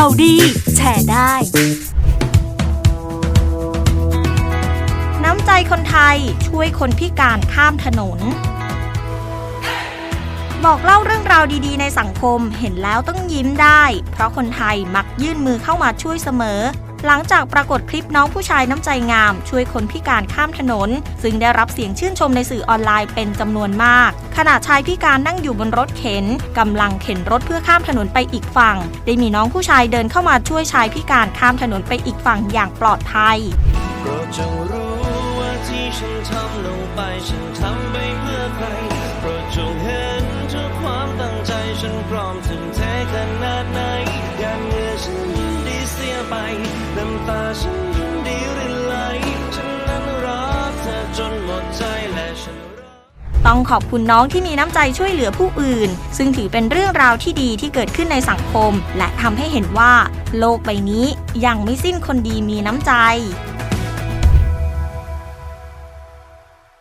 ข่าวดี แชร์ได้ น้ำใจคนไทยช่วยคนพิการข้ามถนน บอกเล่าเรื่องราวดีๆ ในสังคมเห็นแล้วต้องยิ้มได้ เพราะคนไทยมักยื่นมือเข้ามาช่วยเสมอ หลังจากปรากฏคลิปน้องผู้ชายน้ำใจงาม ช่วยคนพิการข้ามถนน ซึ่งได้รับเสียงชื่นชมในสื่อออนไลน์เป็นจำนวนมาก ขณะชายพิการนั่งอยู่บนรถเข็นกำลังเข็นรถเพื่อข้ามถนนไปอีกฝั่ง ได้มีน้องผู้ชายเดินเข้ามาช่วยชายพิการข้ามถนนไปอีกฝั่งอย่างปลอดภัยโปรดจงรู้ว่าที่ฉันทำลงไปฉันทำไปเพื่อใครโปรดจงเห็นทุกความตั้งใจฉันพร้อมทุ่มเทขนาดไหนหยาดเงื่อฉันยินดีเสียไป น้ำตาฉันยินดีรินไหลฉันนั้นรักเธอจนหมดใจและฉันต้องขอบคุณน้องที่มีน้ำใจช่วยเหลือผู้อื่น ซึ่งถือเป็นเรื่องราวที่ดีที่เกิดขึ้นในสังคม และทำให้เห็นว่า โลกใบนี้ยังไม่สิ้นคนดีมีน้ำใจ